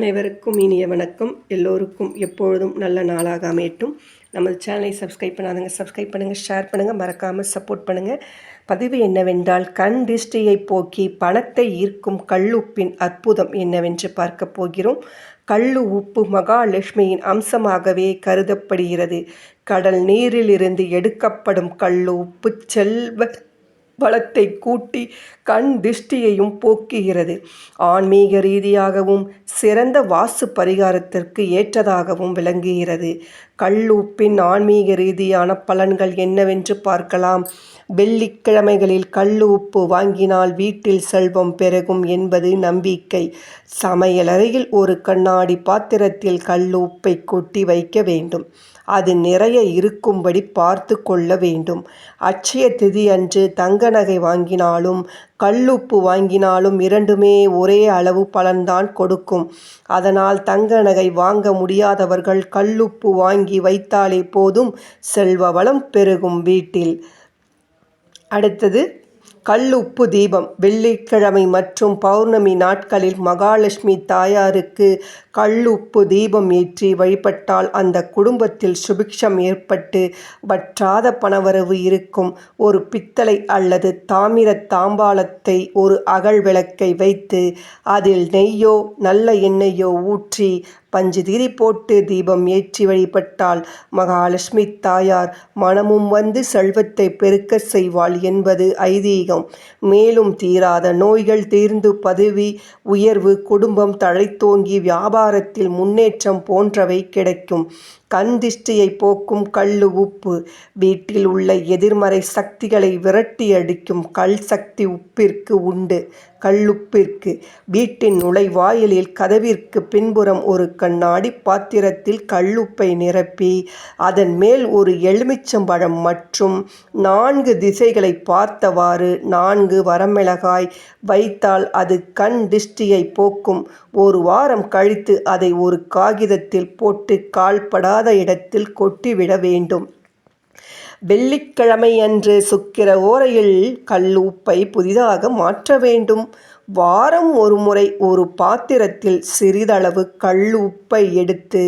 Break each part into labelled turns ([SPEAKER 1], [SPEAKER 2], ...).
[SPEAKER 1] அனைவருக்கும் இனிய வணக்கம். எல்லோருக்கும் எப்பொழுதும் நல்ல நாளாக அமையட்டும். நமது சேனலை சப்ஸ்கிரைப் பண்ணாதங்க சப்ஸ்கிரைப் பண்ணுங்கள் ஷேர் பண்ணுங்கள் மறக்காமல் சப்போர்ட் பண்ணுங்கள் பதிவு என்னவென்றால் கண் திருஷ்டியை போக்கி பணத்தை ஈர்க்கும் கல்லுப்பின் அற்புதம் என்னவென்று பார்க்க போகிறோம். கள்ளு உப்பு மகாலட்சுமியின் அம்சமாகவே கருதப்படுகிறது. கடல் நீரிலிருந்து எடுக்கப்படும் கள்ளு உப்பு செல்வ பலத்தை கூட்டி கண் திஷ்டியையும் போக்குகிறது. ஆன்மீக ரீதியாகவும் சிறந்த வாசு பரிகாரத்திற்கு ஏற்றதாகவும் விளங்குகிறது. கல்லூப்பின் ஆன்மீக ரீதியான பலன்கள் என்னவென்று பார்க்கலாம். வெள்ளிக்கிழமைகளில் கல்லு உப்பு வாங்கினால் வீட்டில் செல்வம் பெருகும் என்பது நம்பிக்கை. சமையலறையில் ஒரு கண்ணாடி பாத்திரத்தில் கல்லு உப்பை கொட்டி வைக்க வேண்டும். அது நிறைய இருக்கும்படி பார்த்து கொள்ள வேண்டும். அட்சய திதி அன்று தங்க நகை வாங்கினாலும் கல்லுப்பு வாங்கினாலும் இரண்டுமே ஒரே அளவு பலன்தான் கொடுக்கும். அதனால் தங்க நகை வாங்க முடியாதவர்கள் கல்லுப்பு வாங்கி வைத்தாலே போதும் செல்வ வளம் பெருகும் வீட்டில். அடுத்தது கல் உப்பு தீபம் வெள்ளிக்கிழமை மற்றும் பௌர்ணமி நாட்களில் மகாலட்சுமி தாயாருக்கு கல் உப்பு தீபம் ஏற்றி வழிபட்டால் அந்த குடும்பத்தில் சுபிக்ஷம் ஏற்பட்டு வற்றாத பணவரவு இருக்கும். ஒரு பித்தளை அல்லது தாமிர தாம்பாளத்தை ஒரு அகல் விளக்கை வைத்து அதில் நெய்யோ நல்ல எண்ணெயோ ஊற்றி பஞ்சு திரி போட்டு தீபம் ஏற்றி வழிபட்டால் மகாலட்சுமி தாயார் மனமும் வந்து செல்வத்தை பெருக்க செய்வாள் என்பது ஐதீகம். மேலும் தீராத நோய்கள் தீர்ந்து பதவி உயர்வு குடும்பம் தழைத்தோங்கி வியாபாரத்தில் முன்னேற்றம் போன்றவை கிடைக்கும். கண் திஷ்டியை போக்கும் கள்ளு உப்பு. வீட்டில் உள்ள எதிர்மறை சக்திகளை விரட்டி அடிக்கும் கல் சக்தி உப்பிற்கு உண்டு. கல்லுப்பிற்கு வீட்டின் நுழைவாயிலில் கதவிற்கு பின்புறம் ஒரு கண்ணாடி பாத்திரத்தில் கல்லுப்பை நிரப்பி அதன் மேல் ஒரு எலுமிச்சம்பழம் மற்றும் நான்கு திசைகளை பார்த்தவாறு நான்கு வரமிளகாய் வைத்தால் அது கண் திஷ்டியை போக்கும். ஒரு வாரம் கழித்து அதை ஒரு காகிதத்தில் போட்டு கால்படா இல்லாத இடத்தில் கொட்டிவிட வேண்டும். வெள்ளிக்கிழமை அன்று சுக்கிர ஓரையில் கல்லூப்பை உப்பை புதிதாக மாற்ற வேண்டும். வாரம் ஒரு முறை ஒரு பாத்திரத்தில் சிறிதளவு கல்லுப்பை எடுத்து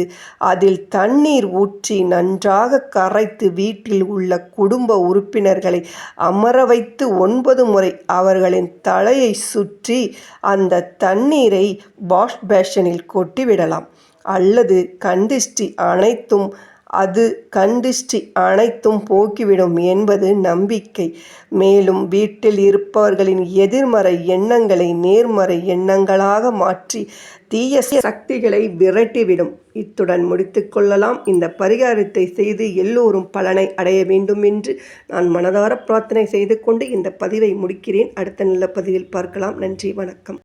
[SPEAKER 1] அதில் தண்ணீர் ஊற்றி நன்றாக கரைத்து வீட்டில் உள்ள குடும்ப உறுப்பினர்களை அமர வைத்து ஒன்பது முறை அவர்களின் தலையை சுற்றி அந்த தண்ணீரை வாஷ் பேஷனில் கொட்டிவிடலாம். அல்லது கண்டிஷ்டி அனைத்தும் அது கண்டிஷ்டி அனைத்தும் போக்கிவிடும் என்பது நம்பிக்கை. மேலும் வீட்டில் இருப்பவர்களின் எதிர்மறை எண்ணங்களை நேர்மறை எண்ணங்களாக மாற்றி தீய சக்திகளை விரட்டிவிடும். இத்துடன் முடித்துக்கொள்ளலாம் இந்த பரிகாரத்தை செய்து எல்லோரும் பலனை அடைய வேண்டும் என்று நான் மனதார பிரார்த்தனை செய்து கொண்டு இந்த பதிவை முடிக்கிறேன். அடுத்த நல்ல பதிவில் பார்க்கலாம். நன்றி வணக்கம்.